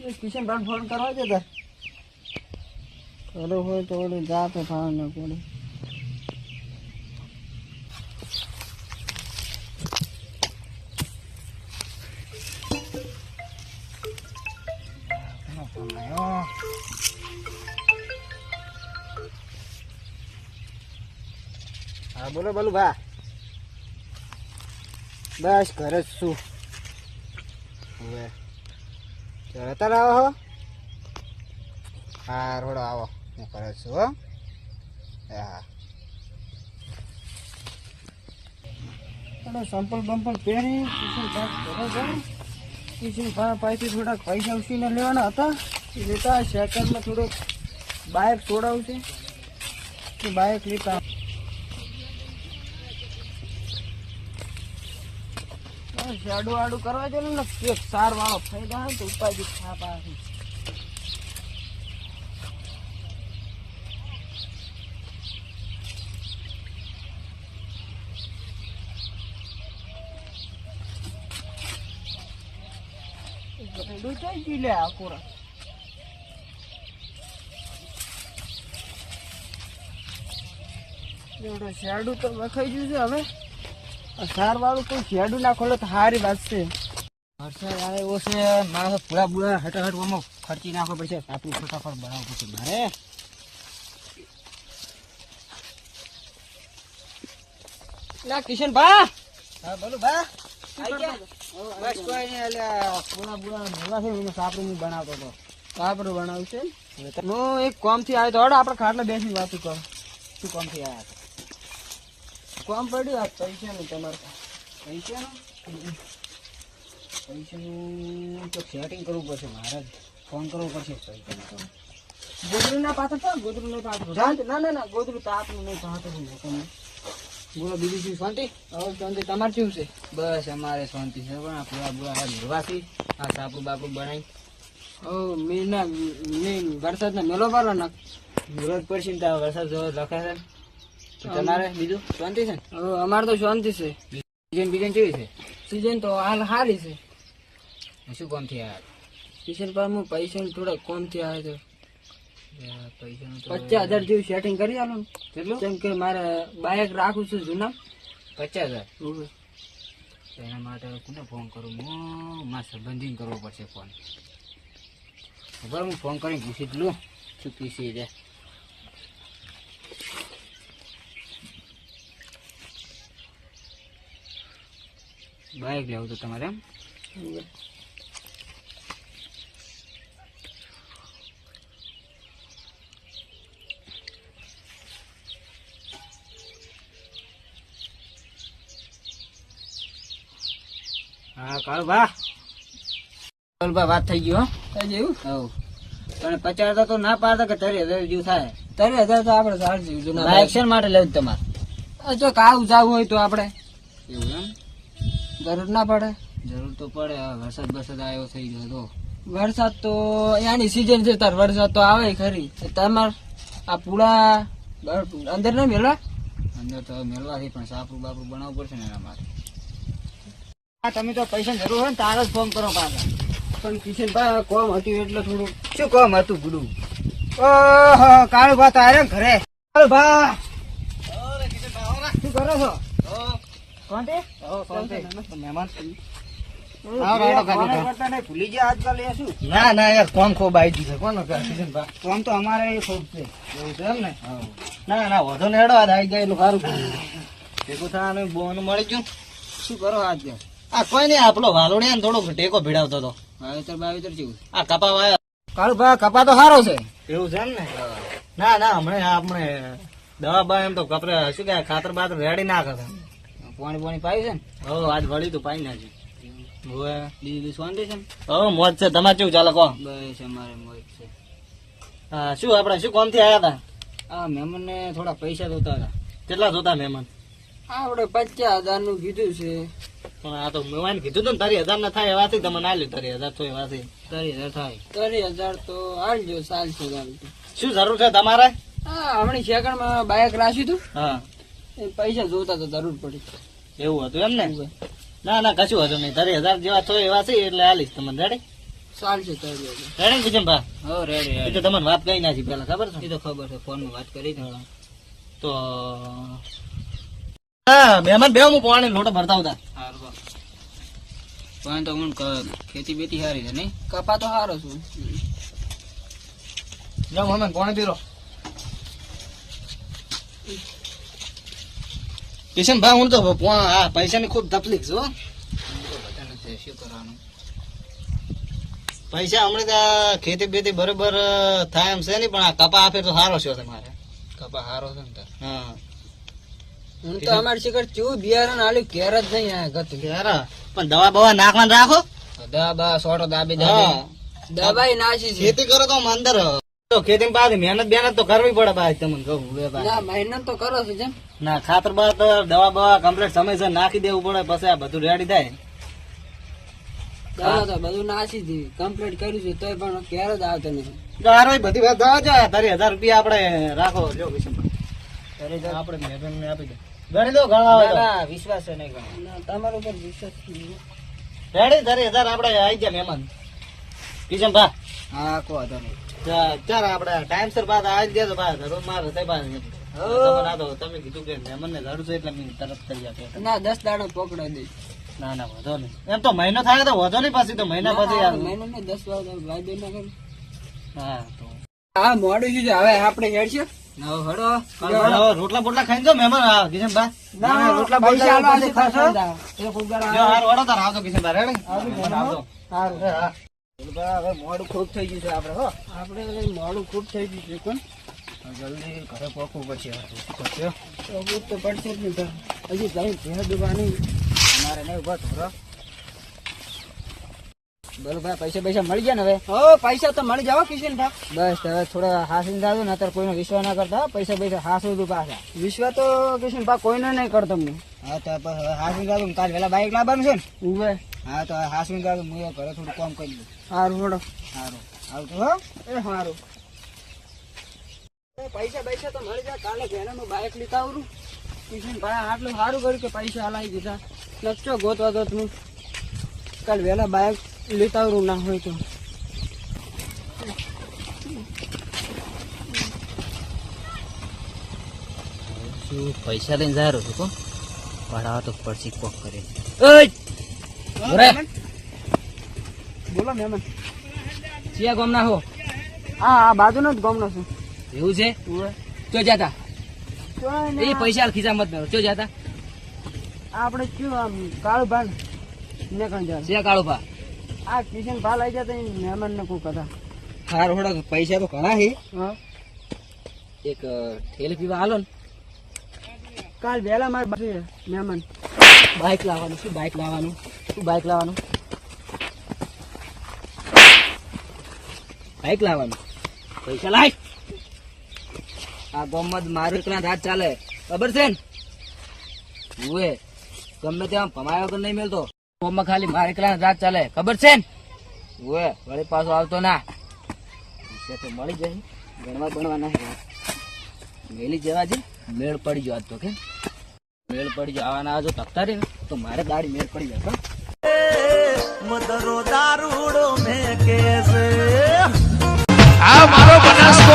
કિશન ભાઈ ફોન કરવા જતા. કરો હોય તો ઓલી જાતે ફાવ ન પડે? હા, બોલો બોલો ભા બસ, ઘરે જ છું. હવે જતા આવો હો. હા, રોડો આવો. હું કરે છું, હો. હા. સંપલ બંપલ પહેરી. કિશન પા પાસેથી થોડાક પૈસા ઉછીને લેવાના હતા. લેતા સેકન્ડમાં થોડુંક બાઇક છોડાવું છે કે બાઇક લેતા બસ આડું કરવા દે ને એક સાર વાળો ફાયદા હોય તો ઉપાધિ થાપ આવે આ કોરા. એવડો શેડું તો વખાઈ ગયું છે હવે. સાર વાળું કોઈ શેડું ના ખોલે તો સારી વાત છે. વરસાદ આવે એવો છે, મારા પૂરા પૂરા હટાહટ આમાં ખર્ચી નાખવો પડશે આપણું ફટાફટ બનાવવું પડશે મારે. ના કિશન ભા હા, બોલો ભા. નહીં સાપડું બનાવતો હતો. સાપડું બનાવું છે. હું એક કોમથી આવ્યો તો આપણે ખાટલે બેસી વાતો કરો. શું કોમથી આવ્યા હતા? કોમ પડ્યું? આ પૈસાનું તમારે પૈસાનું? પૈસાનું તો સેટિંગ કરવું પડશે મારે ફોન કરવો પડશે પૈસાનું તો. ગોદરું ના પાત્ર છે ગોદરું નહીં પાત્ર ના ના ના ગોદરું તાપનું નહીં પાત્ર તમે. બોલો, બીજું શું? શાંતિ? હવે શાંતિ. તમારે શું છે? બસ, અમારે શાંતિ છે. પણ આ પૂરા પૂરા હાથ નિર્વાસી, આ સાપડું બાપડું બનાવી ઓ મેં ના મેં વરસાદના મેલો પાડો ના વિરોધ પડશે ને તો વરસાદ જોવા લખાશે તો તમારે બીજું શાંતિ છે? ને અમારે તો શાંતિ છે. સિઝન બીજન કેવી છે? સિઝન તો હાલ સારી છે. શું કોમથી આવ્યા કિશન પર હું પૈસા થોડા કોમથી આવ્યો તો પચાસ હજાર જેવું સેટિંગ કરી આલો. કેટલું? કેમ કે મારે બાઇક રાખું છું જૂના. પચાસ હજાર? એના માટે કોને ફોન કરું? હું મારા સંબંધીને કરવો પડશે ફોન ખબર હું ફોન કરીને પૂછી જ લઉં. શું પીસી છે? બાઇક લેવું તો તમારે એમ? હા કાળુ ભા કાળુ વાત થઈ ગયો ગયું હવ. પણ પચાસ તો ના પાડતા કે તરી હજાર જેવું થાય? તરી હજાર તો આપણે બાઇક શેર માટે લેવું તમારે? જો કાળું જવું હોય તો આપણે. એવું જરૂર ના પડે. જરૂર તો પડે વરસાદ વરસાદ આવ્યો થઈ ગયો તો. વરસાદ તો એની સિઝન છે તાર વરસાદ તો આવે ખરી. તમાર આ પૂળા અંદર ના મેળવા અંદર તો મેળવાથી પણ સાપરું બાપરું બનાવવું પડશે ને એના માટે. તમે તો પૈસા જરૂર હોય ને તારે જ ફોન કરો પાછા. પણ કિશનભાઈ કોમ હતું એટલે થોડું શું કોમ હતું ગુડું? ઓહો કાળુભા તારે ઘરે. કાળુભા! શું કરો છો કોણતે મહેમાન ભૂલી ગયા આજકાલ એ શું ના ના યાર કોમ ખોબ આવી છે. કોનો કોમ તો અમારે એ ખૂબ છે. એવું છે એમ ને? ના ના વધુ ને હેડો આજ આવી જાય એટલું સારું. ભેગું થવાનું બોન મળી ગયું. શું કરો આજ આ કોઈ નહીં આપણો વાલોડિયા ને થોડોક ટેકો ભીડાવતો હતો. વાવેતર બાવેતર જેવું આ કપા વાયા. કાળુ ભા કપા તો સારો છે. એવું છે એમ ને? ના ના હમણાં આપણે દવા બા એમ તો કપરે શું કે ખાતર બાતર રેડી ના કરે પાણી પાણી પાય છે ને? હો આજ વળી તો પાઈ નાખ્યું હવે બીજું શાંતિ છે હવે મોજ છે. તમારે કેવું ચાલે કહો? બસ અમારે મોજ છે. હા શું આપણે શું કોમથી આવ્યા હતા? આ મહેમાન ને થોડા પૈસા જોતા હતા. કેટલા જોતા મહેમાન? આપણે પચાસ હજારનું કીધું છે. પણ આ તો મેં કીધું તું તારી હજાર ના થાય એવાથી તમે ના લ્યો તારી હજાર તો એવાથી. તારી હજાર થાય. તારી હજાર તો આલજો ચાલશે શું જરૂર છે તમારે? હા હમણાં સેકન્ડમાં બાઇક રાખ્યું હતું. હા. એ પૈસા જોતા તો જરૂર પડી. એવું હતું એમ ને ના ના કશું હતું નહીં. તારી હજાર જેવા થયો એવા છે એટલે આલીશ તમને. રેડી ચાલશે રેડી કિશનભા હો રેડી એ તો તમને વાત કઈ નાખી પેલા ખબર છે? એ તો ખબર છે ફોનમાં વાત કરી થોડા તો હા મહેમાન બે હું પાણી લોટો ભરતા હતા પણ તો હું ખેતી બેતી સારી છે નહીં? કપા તો સારો છું. જાઓ મહેમાન પાણી પીરો. કિશનભાઈ હું તો આ પૈસાની ખૂબ તકલીફ છે હો. શું કરવાનું પૈસા હમણાં ખેતી બેતી બરોબર થાય એમ છે નહીં પણ આ કપા આપે તો સારો છે તમારે. કપા સારો છે ને હા. હું તો અમારી શિખર ચેવું બિયારણ આલ્યું કેર જ નહીં આ ગતું. કેર? પણ દવા બવા નાખવાનું રાખો. દવા બવા સોટો દાબી દાબી. દવાઈ નાશી છે. ખેતી કરો તો અંદર. તો ખેતી બાદ મહેનત બેનત તો કરવી પડે ભાઈ તમને કહું હવે ભાઈ. ના મહેનત તો કરો છો જેમ. ના ખાતર બાદ દવા બવા કમ્પ્લીટ સમયસર નાખી દેવું પડે પછી આ બધું રેડી થાય. દવા તો બધું નાશી હતી કમ્પ્લીટ કર્યું છે તોય પણ કેર જ આવતો નથી. ગારો બધી વાત દવા જો તારી હજાર રૂપિયા આપણે રાખો જો વિષમ આપણે મહેરબાની આપી દે. ગણી દો ઘણા વિશ્વાસ છે નહીં તમારા ઉપર વિશ્વાસ રેડી તારી હજાર આપણે આવી ગયા મહેમાન. કિશન ભા હા કો વાંધો નહીં. ચાર આપણે ટાઈમસર બાદ આવી ગયા તો રોજ મારે થઈ બા તમને આ તો તમે કીધું કે મહેમાન જરૂર છે એટલે મેં તરત કરી આપ્યો ના દસ દાડો પકડાઈ દઈશ ના ના વાંધો નહીં. એમ તો મહિનો થાય તો વાંધો નહીં પછી તો મહિના પછી આવે. મહિનો ને દસ વાર ભાઈ બેન ના હા તો. હા મોડું છે. હવે આપણે રોટલા બોટલા ખાઈને જો મહેમાન આ કિશનભા રોટલા બોટલા ખાશો? એ ફુગારા જો હાર વડો તાર આવજો કિશનભા રેડી? આવજો સારું એ હા. હવે મોડું ખૂબ થઈ ગયું છે આપણે હો. આપણે મોડું ખૂબ થઈ ગયું છે કોણ જલ્દી ઘરે પહોંચવું પડશે તો પડશે જ નહીં હજી જઈ ભેળ અમારે નહીં ઊભા થોડો બોલો ભાઈ પૈસા પૈસા મળી ગયા ને હવે? હો પૈસા તો મળી જાવ કિશન ભાઈ. બસ હવે થોડા હાસીને જાજો ને અત્યારે કોઈનો વિશ્વાસ ના કરતા પૈસા પૈસા હાસું તું પાછા વિશ્વાસ તો કિશન ભાઈ કોઈને નહીં કરતો હું હા તો હાસીને કાઢું કાલ વેલા બાઈક લાવવાનું છે ને. ઉભે હા તો હાસીને જાજો હું ઘરે થોડું કામ કરી દઉં સારું હોડો સારું આવતું હો. એ સારું પૈસા પૈસા તો મળી જાય. કાલે ઘેરામાં બાઈક લીધા આવરું કિશન ભાઈ આટલું સારું કર્યું કે પૈસા હલાવી દીધા. લખજો ગોતવા તો તું. કાલ વહેલા બાઈક લેતા આવરું ના હોય તો. પૈસા લઈને જાય રહ્યો છું કોણ પડાવા તો પડશે કોક કરે. બોલો મહેમાન ચિયા ગોમના હો? હા આ બાજુનો જ ગોમનો છું. એવું છે? ચો જાતા? એ પૈસા હાલ ખિસ્સા મત મેળો ચો જાતા? આપણે કયું આમ કાળું ભાન ને કણ જાય સિયા કાળું ભા આ કિશન ભા લઈ જતા મહેમાન ને કોઈ કથા હાર હોડા પૈસા તો ઘણા હે હા. એક ઠેલ પીવા હાલો ને. કાલ વહેલા મારે મહેમાન. બાઇક લાવવાનું, શું બાઇક લાવવાનું? શું બાઇક લાવવાનું? બાઇક લાવવાનું. પૈસા લાય. આ ગોમત મારું એકલા રાત ચાલે. ખબર છે ને? ઉએ ગમે ત્યાં ભમાયો વગર નહીં મળતો ગોમમાં ખાલી મારે એકલા રાત ચાલે. ખબર છે ને? ઉએ વળી પાછો આવતો ના. તો મળી જાય. ગણવા ગણવા ના. મેલી જવા છે મેળ પડી જવા તો, કે? મેળ પડી જવાના જો તકતા રે ને તો મારે દાડી મેળ પડી જાય. મદરો દારૂડો મેં કે આ મારો બનાસકો